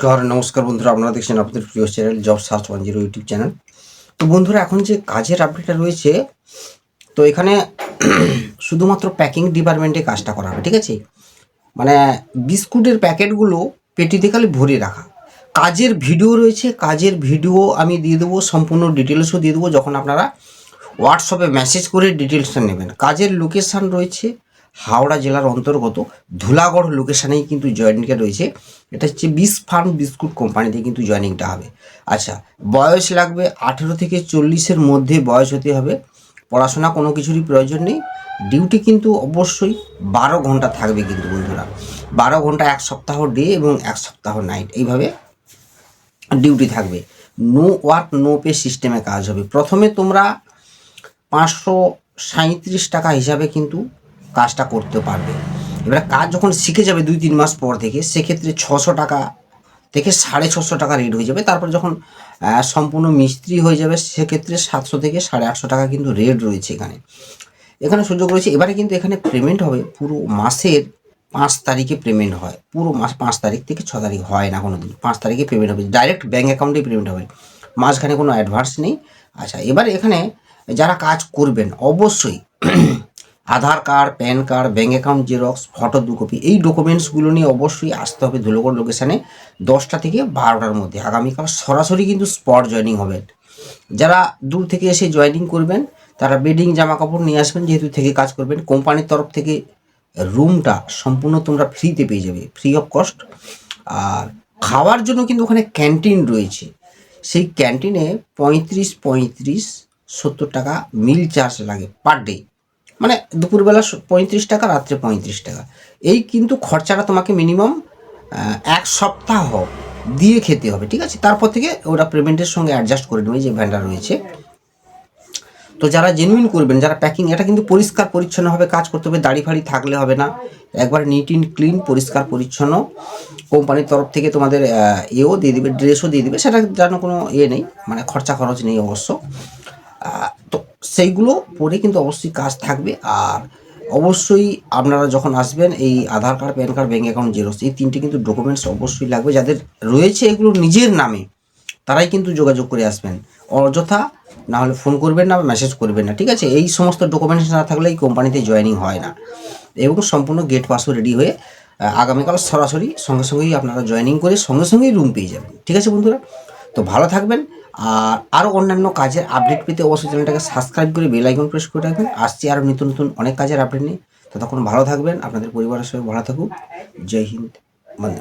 নমস্কার নমস্কার বন্ধুরা, আপনারা দেখছেন আপনাদের প্রিয় channel job search one zero YouTube channel. তো বন্ধুরা, এখন যে কাজের আপডেটটা রয়েছে, তো এখানে শুধুমাত্র প্যাকিং ডিপার্টমেন্টে কাজটা করা হবে, ঠিক আছে? মানে বিস্কুটের প্যাকেটগুলো পেটিতে খালি ভরে রাখা। কাজের ভিডিও রয়েছে, কাজের ভিডিও আমি দিয়ে দেবো, সম্পূর্ণ ডিটেলসও দিয়ে দেবো, যখন আপনারা হোয়াটসঅ্যাপে মেসেজ করে ডিটেলসটা নেবেন। কাজের লোকেশান রয়েছে হাওড়া জেলার অন্তর্গত ধুলাগড় লোকেশানেই কিন্তু জয়েনিংটা রয়েছে। এটা হচ্ছে বিস ফার্ম বিস্কুট কোম্পানিতে কিন্তু জয়েনিংটা হবে। আচ্ছা বয়স লাগবে আঠেরো থেকে চল্লিশের মধ্যে বয়স হতে হবে। পড়াশোনা কোনো কিছুরই প্রয়োজন নেই। ডিউটি কিন্তু অবশ্যই বারো ঘণ্টা থাকবে কিন্তু বন্ধুরা। বারো ঘণ্টা, এক সপ্তাহ ডে এবং এক সপ্তাহ নাইট এইভাবে ডিউটি থাকবে। নো ওয়ার্ক নো পে সিস্টেমে কাজ হবে। প্রথমে তোমরা পাঁচশো সাঁত্রিশ টাকা হিসাবে কিন্তু কাজটা করতে পারবে। এবার কাজ যখন শিখে যাবে দুই তিন মাস পর থেকে, সেক্ষেত্রে ছশো টাকা থেকে সাড়ে ছশো টাকা রেট হয়ে যাবে। তারপর যখন সম্পূর্ণ মিস্ত্রি হয়ে যাবে, সেক্ষেত্রে সাতশো থেকে সাড়ে আটশো টাকা কিন্তু রেট রয়েছে এখানে। এখানে সুযোগ রয়েছে, এবারে কিন্তু এখানে পেমেন্ট হবে, পুরো মাসের পাঁচ তারিখে পেমেন্ট হয়। পুরো মাস পাঁচ তারিখ থেকে ছ তারিখ হয় না কোনো দিন পাঁচ তারিখে পেমেন্ট হবে। ডাইরেক্ট ব্যাঙ্ক অ্যাকাউন্টে পেমেন্ট হবে। মাঝখানে কোনো অ্যাডভান্স নেই। আচ্ছা এবার এখানে যারা কাজ করবেন, অবশ্যই Aadhaar card, PAN card, bank account, xerox, photo দু কপি এই ডকুমেন্টসগুলো নিয়ে অবশ্যই আসতে হবে ধুলোগড় লোকেশানে দশটা থেকে বারোটার মধ্যে। আগামীকাল সরাসরি কিন্তু স্পট জয়েনিং হবে। যারা দূর থেকে এসে জয়েনিং করবেন, তারা বেডিং জামা কাপড় নিয়ে আসবেন, যেহেতু থেকে কাজ করবেন, কোম্পানির তরফ থেকে রুমটা সম্পূর্ণ তোমরা ফ্রিতে পেয়ে যাবে ফ্রি অফ কস্ট আর খাওয়ার জন্য কিন্তু ওখানে ক্যান্টিন রয়েছে। সেই ক্যান্টিনে পঁয়ত্রিশ পঁয়ত্রিশ সত্তর টাকা মিল চার্জ লাগে পার ডে। মানে দুপুরবেলা পঁয়ত্রিশ টাকা, রাত্রে পঁয়ত্রিশ টাকা। এই কিন্তু খরচাটা তোমাকে মিনিমাম এক সপ্তাহ দিয়ে খেতে হবে, ঠিক আছে? তারপর থেকে ওরা পেমেন্টের সঙ্গে অ্যাডজাস্ট করে নেবে যে ভ্যান্ডার রয়েছে। তো যারা জেনুইন করবেন, যারা প্যাকিং এটা কিন্তু পরিষ্কার পরিচ্ছন্নভাবে কাজ করতে হবে, দাড়ি ফাড়ি থাকলে হবে না। একবার নিট ইন ক্লিন পরিষ্কার পরিচ্ছন্ন। কোম্পানির তরফ থেকে তোমাদের এও দিয়ে দেবে ড্রেসও দিয়ে দেবে, সেটা যেন কোনো ইয়ে নেই মানে খরচা খরচ নেই অবশ্য। সেইগুলো পরে কিন্তু অবশ্যই কাজ থাকবে। আর অবশ্যই আপনারা যখন আসবেন, এই Aadhaar card, PAN card bank account xerox এই তিনটে কিন্তু ডকুমেন্টস অবশ্যই লাগবে। যাদের রয়েছে এগুলো নিজের নামে, তারাই কিন্তু যোগাযোগ করে আসবেন। অযথা না হলে ফোন করবেন না বা মেসেজ করবেন না, ঠিক আছে? এই সমস্ত ডকুমেন্টস না থাকলে এই কোম্পানিতে জয়েনিং হয় না। এবং সম্পূর্ণ গেট পাসও রেডি হয়ে আগামীকাল সরাসরি সঙ্গে সঙ্গেই আপনারা জয়েনিং করে সঙ্গে সঙ্গেই রুম পেয়ে যাবেন, ঠিক আছে বন্ধুরা? তো ভালো থাকবেন আর আরও অন্যান্য কাজের আপডেট পেতে অবশ্যই চ্যানেলটাকে সাবস্ক্রাইব করে বেল আইকন প্রেস করে রাখবেন। আসছি আরও নতুন নতুন অনেক কাজের আপডেট নিয়ে। ততক্ষণ ভালো থাকবেন, আপনাদের পরিবারের সঙ্গে ভালো থাকুক। জয় হিন্দ, বন্দে